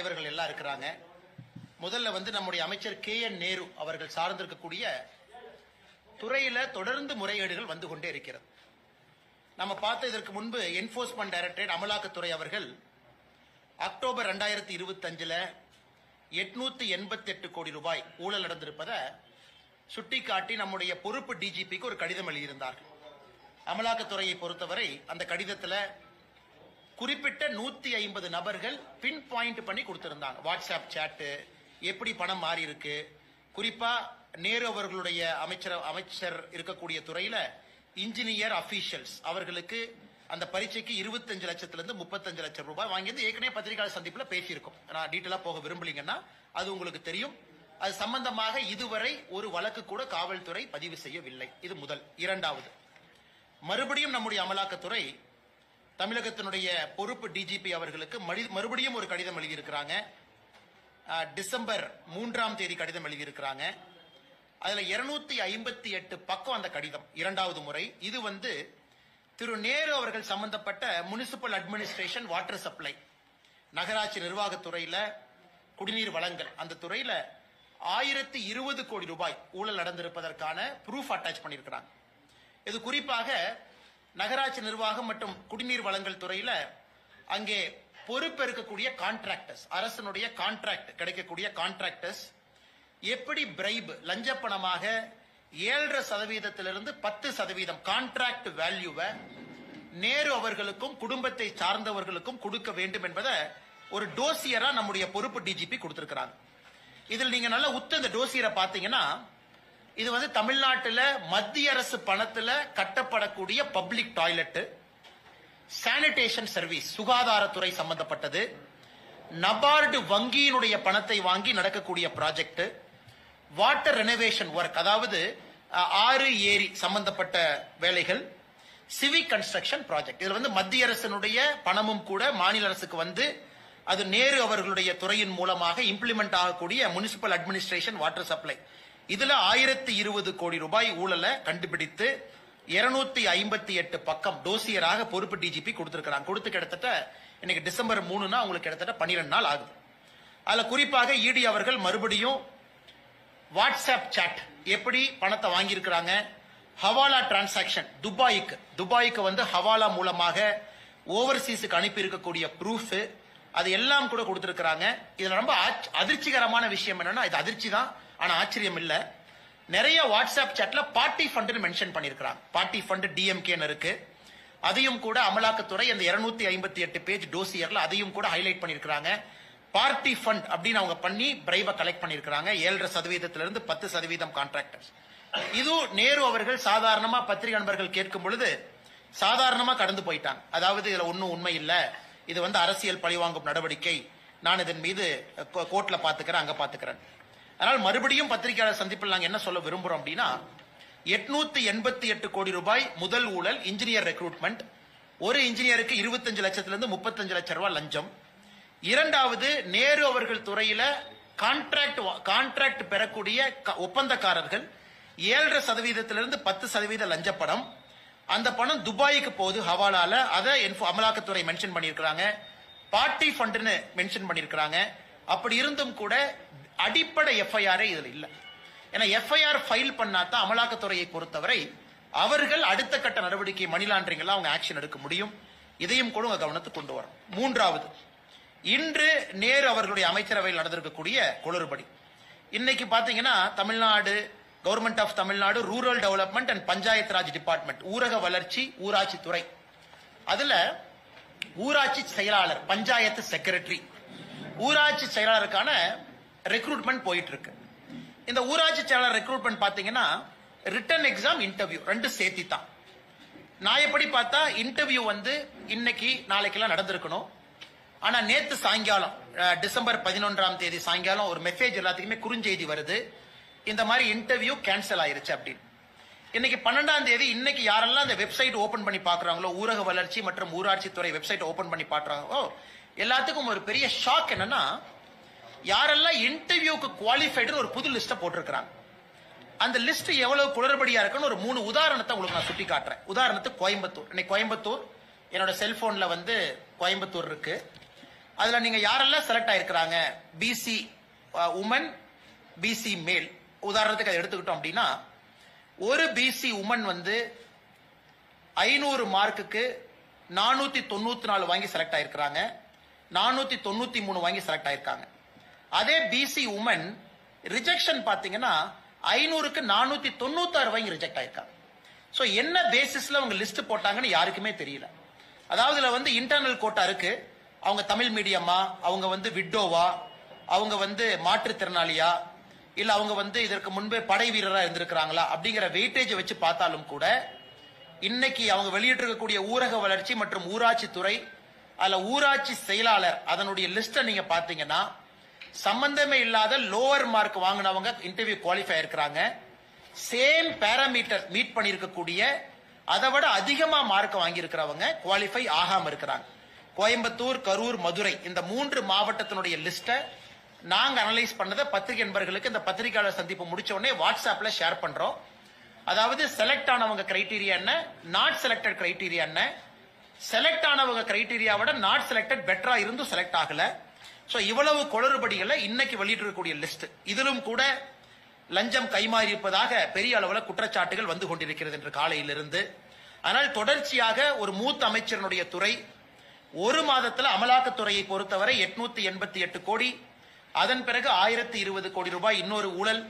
தலைவர்கள் எல்லாம் இருக்கிறாங்க. முதல்ல வந்து நம்முடைய அமைச்சர் கே என் நேரு அவர்கள் சார்ந்திருக்கக்கூடிய துறையில தொடர்ந்து முறைகேடுகள் வந்து கொண்டே இருக்கிறது. நம்ம பார்த்த இதற்கு முன்பு என்போர்ஸ்மெண்ட் டைரக்டரேட் அமலாக்கத்துறை அவர்கள் அக்டோபர் ரெண்டாயிரத்தி இருபத்தஞ்சில் எட்நூத்தி எண்பத்தி எட்டு கோடி ரூபாய் ஊழல் நடந்திருப்பதை சுட்டிக்காட்டி நம்முடைய பொறுப்பு டிஜிபிக்கு ஒரு கடிதம் எழுதியிருந்தார்கள். அமலாக்கத்துறையை பொறுத்தவரை அந்த கடிதத்துல குறிப்பிட்ட நூத்தி ஐம்பது நபர்கள் பின் பாயிண்ட் பண்ணி கொடுத்திருந்தாங்க. வாட்ஸ்அப் சாட்டு எப்படி பணம் மாறி இருக்கு குறிப்பா நேரு அவர்களுடைய அமைச்சர் அமைச்சர் இருக்கக்கூடிய துறையில இன்ஜினியர் அபிஷியல்ஸ் அவர்களுக்கு அந்த பரீட்சைக்கு இருபத்தஞ்சு லட்சத்துல இருந்து முப்பத்தஞ்சு லட்சம் ரூபாய் வாங்கியிருந்து ஏற்கனவே பத்திரிகையாளர் சந்திப்புல பேசியிருக்கோம். நான் டீட்டெயிலா போக விரும்பலீங்கன்னா அது உங்களுக்கு தெரியும். அது சம்பந்தமாக இதுவரை ஒரு வழக்கு கூட காவல்துறை பதிவு செய்யவில்லை. இது முதல். இரண்டாவது மறுபடியும் நம்முடைய அமலாக்கத்துறை தமிழகத்தினுடைய பொறுப்பு டிஜிபி அவர்களுக்கு மடி- மறுபடியும் ஒரு கடிதம் எழுதியிருக்கிறாங்க. டிசம்பர் மூன்றாம் தேதி கடிதம் எழுதியிருக்கிறாங்க. அதுல இருநூத்தி ஐம்பத்தி எட்டு பக்கம் அந்த கடிதம் இரண்டாவது முறை. இது வந்து திரு நேரு அவர்கள் சம்பந்தப்பட்ட முனிசிபல் அட்மினிஸ்ட்ரேஷன் வாட்டர் சப்ளை நகராட்சி நிர்வாகத்துறையில குடிநீர் வழங்கல். அந்த துறையில ஆயிரத்தி இருபது கோடி ரூபாய் ஊழல் நடந்திருப்பதற்கான ப்ரூஃப் அட்டாச் பண்ணியிருக்கிறாங்க. இது குறிப்பாக நகராட்சி நிர்வாகம் மற்றும் குடிநீர் வளங்கள் துறையில அங்கே பொறுப்பேற்கக்கூடிய கான்ட்ராக்டர்ஸ் அரசனுடைய கான்ட்ராக்ட் கிடைக்கக்கூடிய கான்ட்ராக்டர்ஸ் எப்படி பிரைப் லஞ்ச பணமாக ஏழரை சதவீதத்திலிருந்து பத்து சதவீதம் கான்ட்ராக்ட் வேல்யூவை நேரு அவர்களுக்கும் குடும்பத்தை சார்ந்தவர்களுக்கும் கொடுக்க வேண்டும் என்பதை ஒரு டோசியரா நம்முடைய பொறுப்பு டிஜிபி கொடுத்திருக்கிறாங்க. இதில் நீங்க நல்லா உத்த இந்த டோசியரை பாத்தீங்கன்னா இது வந்து தமிழ்நாட்டில் மத்திய அரசு பணத்தில் கட்டப்படக்கூடிய பப்ளிக் டாய்லெட் சானிடேஷன் சர்வீஸ் சுகாதாரத்துறை சம்பந்தப்பட்டது. நபார்டு வங்கியினுடைய பணத்தை வாங்கி நடக்கக்கூடிய ப்ராஜெக்ட் வாட்டர் ரெனோவேஷன் ஒர்க் அதாவது ஆறு ஏரி சம்பந்தப்பட்ட வேலைகள் சிவிக் கன்ஸ்ட்ரக்ஷன் ப்ராஜெக்ட் இதுல வந்து மத்திய அரசினுடைய பணமும் கூட மாநில அரசுக்கு வந்து அது நேரு அவர்களுடைய துறையின் மூலமாக இம்ப்ளிமெண்ட் ஆகக்கூடிய முனிசிபல் அட்மினிஸ்ட்ரேஷன் வாட்டர் சப்ளை இதுல ஆயிரத்தி இருபது கோடி ரூபாய் ஊழலை கண்டுபிடித்து இருநூத்தி ஐம்பத்தி எட்டு பக்கம் டோசியராக பொறுப்பு டிஜிபி கொடுத்திருக்கிறாங்க. கொடுத்து கிட்டத்தட்ட இன்னைக்கு டிசம்பர் மூணுனா உங்களுக்கு கிட்டத்தட்ட பன்னிரெண்டு நாள் ஆகுது. அதுல குறிப்பாக இடி அவர்கள் மறுபடியும் வாட்ஸ்அப் சாட் எப்படி பணத்தை வாங்கியிருக்கிறாங்க? ஹவாலா டிரான்சாக்ஷன் துபாய்க்கு. துபாய்க்கு வந்து ஹவாலா மூலமாக ஓவர்சீஸுக்கு அனுப்பி இருக்கக்கூடிய ப்ரூஃப் அது எல்லாம் கூட கொடுத்திருக்கிறாங்க. இதுல ரொம்ப அதிர்ச்சிகரமான விஷயம் என்னன்னா இது அதிர்ச்சி தான். ஆனா ஆச்சரியம் இல்ல நிறைய வாட்ஸ்அப் சாட்ல பார்ட்டி ஃபண்டுன்னு மென்ஷன் பண்ணிருக்காங்க பார்ட்டி ஃபண்ட் டிஎம்கேன்னு இருக்கு. அதையும் கூட அமலாக்கத்துறை அந்த 258 ஐம்பத்தி எட்டு பேஜ் டோசியர்ல அதையும் கூட ஹைலைட் பண்ணியிருக்கிறாங்க. பார்ட்டி ஃபண்ட் அப்படின்னு அவங்க பண்ணி பிரைவ கலெக்ட் பண்ணிருக்காங்க ஏழரை சதவீதத்திலிருந்து பத்து சதவீதம் கான்ட்ராக்டர்ஸ் இது நேரு அவர்கள் சாதாரணமா பத்திரிகை நண்பர்கள் கேட்கும் பொழுது சாதாரணமா கடந்து போயிட்டாங்க. அதாவது இதுல ஒன்னும் உண்மை இல்ல. இது வந்து அரசியல் பழிவாங்கும் நடவடிக்கை. நான் இதன் மீது கோ- கோர்ட்ல பாத்துக்கிறேன் அங்க பாத்துக்கிறேன். அதனால் மறுபடியும் பத்திரிகையாளர் சந்திப்பில் நாங்கள் என்ன சொல்ல விரும்புறோம் அப்படின்னா எட்நூத்தி எண்பத்தி எட்டு கோடி ரூபாய் முதல் ஊழல் இன்ஜினியர் ரெக்ரூட்மெண்ட் ஒரு இன்ஜினியருக்கு இருபத்தஞ்சு லட்சத்திலிருந்து முப்பத்தஞ்சு லட்சம் ரூபாய் லஞ்சம். இரண்டாவது நேரு அவர்கள் துறையில கான்ட்ராக்ட் கான்ட்ராக்ட் பெறக்கூடிய க- ஒப்பந்தக்காரர்கள் ஏழரை சதவீதத்திலிருந்து பத்து சதவீத லஞ்ச பணம். அந்த பணம் துபாய்க்கு போகுது ஹவாலால. அதை அமலாக்கத்துறை மென்ஷன் பண்ணியிருக்கிறாங்க. பார்ட்டி ஃபண்ட்னு மென்ஷன் பண்ணியிருக்கிறாங்க. அப்படி இருந்தும் கூட அடிப்படை எஃப்ஐஆரே இதில் இல்லை. ஏன்னா எஃப்ஐஆர் ஃபைல் பண்ணாதான் அமலாக்கத்துறையை பொறுத்தவரை அவர்கள் அடுத்த கட்ட நடவடிக்கை மணி லாண்டரிங்கெல்லாம் அவங்க ஆக்ஷன் எடுக்க முடியும். இதையும் கூட உங்க கவனத்துக்கு கொண்டு வரும். மூன்றாவது இன்று நேரு அவர்களுடைய அமைச்சரவையில் நடந்திருக்கக்கூடிய குளறுபடி. இன்னைக்கு பாத்தீங்கன்னா Tamil Nadu government of Tamil Nadu rural development and panchayat raj department ஊரக வளர்ச்சி ஊராட்சி துறை. அதுல ஊராட்சி செயலாளர் பஞ்சாயத்து செக்ரட்டரி ஊராட்சி செயலாளருக்கான ரெக்ரூட்மெண்ட் போயிட்டு இருக்கு இந்த ஊராட்சி செயலாளர் ரெக்ரூட்மெண்ட் பாத்தீங்கன்னா ரிட்டன் எக்ஸாம் இன்டர்வியூ ரெண்டு சேர்த்தி தான் நான் எப்படி பார்த்தா இன்டர்வியூ வந்து இன்னைக்கு நாளைக்கெல்லாம் நடந்திருக்கணும். ஆனா நேத்து சாயங்காலம் டிசம்பர் பதினொன்றாம் தேதி சாயங்காலம் ஒரு மெசேஜ் எல்லாத்துக்குமே குறுஞ்செய்தி வருது. இந்த மாதிரி இன்டர்வியூ கேன்சல் ஆயிருச்சு அப்படின்னு. இன்னைக்கு பன்னெண்டாம் தேதி இன்னைக்கு யாரெல்லாம் அந்த வெப்சைட் ஓபன் பண்ணி பாக்குறாங்களோ ஊரக வளர்ச்சி மற்றும் ஊராட்சி துறை வெப்சைட் ஓபன் பண்ணி பாக்குறாங்களோ எல்லாத்துக்கும் ஒரு பெரிய ஷாக் என்னன்னா யாரெல்லாம் இன்டர்வியூக்கு குவாலிஃபைடுன்னு ஒரு புது லிஸ்ட்டை போட்டிருக்கிறாங்க. அந்த லிஸ்ட் எவ்வளவு குளறுபடியா இருக்குன்னு ஒரு மூணு உதாரணத்தை உங்களுக்கு நான் சுட்டி காட்டுறேன். உதாரணத்துக்கு கோயம்புத்தூர். இன்னைக்கு கோயம்புத்தூர் என்னோட செல்போன்ல வந்து கோயம்புத்தூர் இருக்கு. அதுல நீங்க யாரெல்லாம் செலக்ட் ஆயிருக்கிறாங்க? பிசி உமன் பிசி மேல் உதாரணத்துக்கு அதை எடுத்துக்கிட்டோம் அப்படின்னா ஒரு பிசி உமன் வந்து ஐநூறு மார்க்குக்கு நானூத்தி தொண்ணூத்தி நாலு வாங்கி செலக்ட் ஆயிருக்கிறாங்க. நானூத்தி தொண்ணூத்தி மூணு வாங்கி செலக்ட் ஆயிருக்காங்க. அதே பிசி உமன் ரிஜெக்ஷன் பாத்தீங்கன்னா ஐநூறுக்கு நானூத்தி தொண்ணூத்தாறு வாங்கி ரிஜெக்ட் ஆயிருக்காங்க. ஸோ என்ன பேசிஸ்ல அவங்க லிஸ்ட் போட்டாங்கன்னு யாருக்குமே தெரியல. அதாவது வந்து இன்டர்னல் கோட்டா இருக்கு. அவங்க தமிழ் மீடியமா அவங்க வந்து விட்டோவா அவங்க வந்து மாற்றுத்திறனாளியா இல்ல அவங்க வந்து இதற்கு முன்பே படை வீரரா இருந்திருக்கிறாங்களா அப்படிங்கிற வெயிட்டேஜ் வச்சு பார்த்தாலும் கூட இன்னைக்கு அவங்க வெளியிட்டிருக்கக்கூடிய ஊரக வளர்ச்சி மற்றும் ஊராட்சி துறை அதுல ஊராட்சி செயலாளர் அதனுடைய லிஸ்ட நீங்க பாத்தீங்கன்னா சம்பந்தமே இல்லாத லோவர் மார்க் வாங்கினவங்க இன்டர்வியூ குவாலிஃபை இருக்கிறாங்க சேம் பேராமீட்டர் மீட் பண்ணியிருக்கக்கூடிய அதை விட அதிகமா மார்க் வாங்கியிருக்கிறவங்க குவாலிஃபை ஆகாம இருக்கிறாங்க. கோயம்புத்தூர் கரூர் மதுரை இந்த மூன்று மாவட்டத்தினுடைய லிஸ்ட்டை நாங்க அனலைஸ் பண்ணதை பத்திரிகை நண்பர்களுக்கு இந்த பத்திரிகையாளர் சந்திப்பு முடிச்ச உடனே வாட்ஸ்அப்ல ஷேர் பண்றோம். அதாவது செலக்ட் ஆனவங்க கிரைட்டீரியா என்ன நாட் செலக்டட் கிரைட்டீரியா என்ன செலக்ட் ஆனவங்க கிரைட்டீரியா விட நாட் செலக்டட் பெட்டரா இருந்தும் செலக்ட் ஆகல. சோ இவ்வளவு குளறுபடிகளை இன்னைக்கு வெளியிட்டிருக்கக்கூடிய லிஸ்ட் இதிலும் கூட லஞ்சம் கைமாறி இருப்பதாக பெரிய அளவில் குற்றச்சாட்டுகள் வந்து கொண்டிருக்கிறது என்று காலையிலிருந்து. ஆனால் தொடர்ச்சியாக ஒரு மூத்த அமைச்சரனுடைய துறை ஒரு மாதத்தில் அமலாக்கத்துறையை பொறுத்தவரை எட்நூத்தி எண்பத்தி எட்டு கோடி அதன் பிறகு ஆயிரத்தி இருபது கோடி ரூபாய் இன்னொரு ஊழல்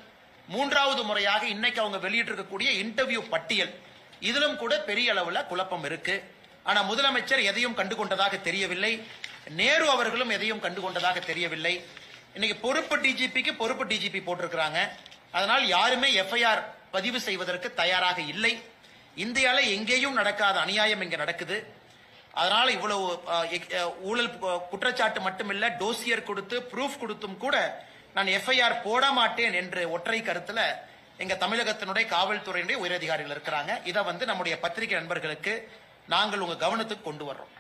மூன்றாவது முறையாக இன்னைக்கு அவங்க வெளியிட்டிருக்கக்கூடிய இன்டர்வியூ பட்டியல். இதிலும் கூட பெரிய அளவில் குழப்பம் இருக்குது ஆனா முதலமைச்சர் எதையும் கண்டுகொண்டதாக தெரியவில்லை. நேரு அவர்களும் எதையும் கண்டுகொண்டதாக தெரியவில்லை. இன்னைக்கு பொறுப்பு டிஜிபிக்கு பொறுப்பு டிஜிபி போட்டிருக்கிறாங்க. அதனால் யாருமே எஃப்ஐஆர் பதிவு செய்வதற்கு தயாராக இல்லை. இந்தியால எங்கேயும் நடக்காத அநியாயம் இங்கே நடக்குது. அதனால இவ்வளவு ஊழல் குற்றச்சாட்டு மட்டுமில்ல டோசியர் கொடுத்து ப்ரூஃப் கொடுத்தும் கூட நான் எஃப்ஐஆர் போட மாட்டேன் என்று ஒற்றை கருத்துல எங்க தமிழகத்தினுடைய காவல்துறையினுடைய உயரதிகாரிகள் இருக்கிறாங்க. இதை வந்து நம்முடைய பத்திரிகை நண்பர்களுக்கு நாங்கள் உங்க கவனத்துக்கு கொண்டு வர்றோம்.